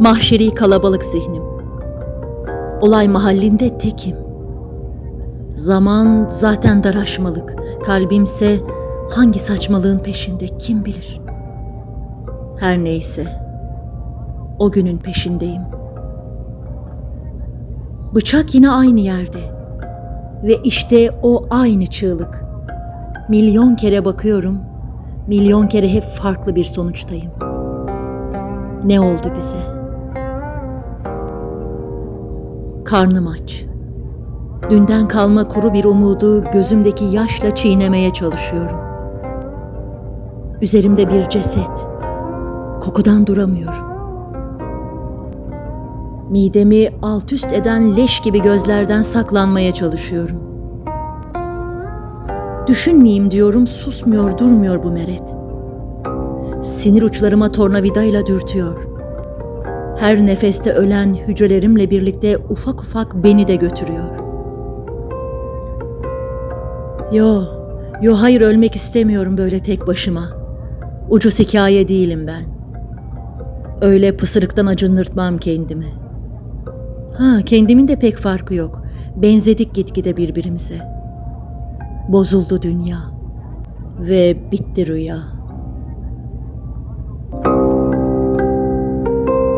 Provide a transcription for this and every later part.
Mahşeri kalabalık zihnim. Olay mahallinde tekim. Zaman zaten daraşmalık. Kalbimse hangi saçmalığın peşinde kim bilir. Her neyse. O günün peşindeyim. Bıçak yine aynı yerde. Ve işte o aynı çığlık. Milyon kere bakıyorum. Milyon kere hep farklı bir sonuçtayım. Ne oldu bize? Karnım aç. Dünden kalma kuru bir umudu gözümdeki yaşla çiğnemeye çalışıyorum. Üzerimde bir ceset. Kokudan duramıyorum. Midemi alt üst eden leş gibi gözlerden saklanmaya çalışıyorum. Düşünmeyeyim diyorum, susmuyor, durmuyor bu meret. Sinir uçlarıma tornavidayla dürtüyor. Her nefeste ölen hücrelerimle birlikte ufak ufak beni de götürüyor. Yo, yo hayır ölmek istemiyorum böyle tek başıma. Ucuz hikaye değilim ben. Öyle pısırıktan acındırtmam kendimi. Ha, kendimin de pek farkı yok. Benzedik gitgide birbirimize. Bozuldu dünya ve bitti rüya.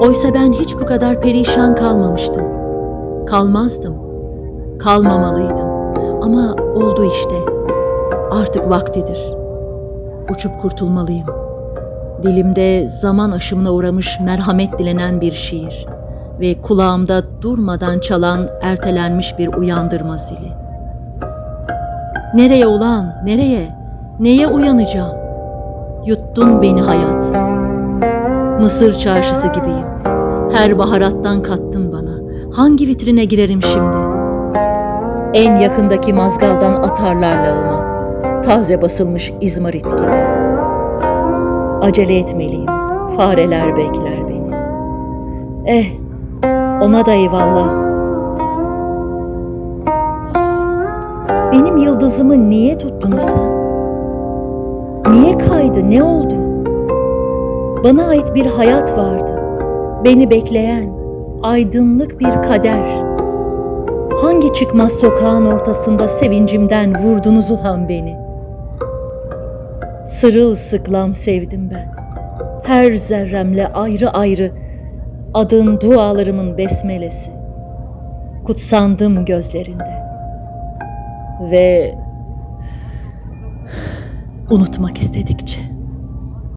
Oysa ben hiç bu kadar perişan kalmamıştım. Kalmazdım. Kalmamalıydım. Ama oldu işte. Artık vaktidir. Uçup kurtulmalıyım. Dilimde zaman aşımına uğramış merhamet dilenen bir şiir ve kulağımda durmadan çalan ertelenmiş bir uyandırma zili. Nereye ulan, nereye? Neye uyanacağım? Yuttun beni hayat. Mısır çarşısı gibiyim. Her baharattan kattın bana. Hangi vitrine girerim şimdi? En yakındaki mazgaldan atarlar lağıma. Taze basılmış izmarit gibi. Acele etmeliyim. Fareler bekler beni. Eh, ona da eyvallah. Benim yıldızımı niye tuttun sen? Niye kaydı? Ne oldu? Bana ait bir hayat vardı. Beni bekleyen aydınlık bir kader. Hangi çıkmaz sokağın ortasında sevincimden vurdunuz ulan beni? Sırılsıklam sevdim ben. Her zerremle ayrı ayrı adın dualarımın besmelesi. Kutsandım gözlerinde. Ve unutmak istedikçe.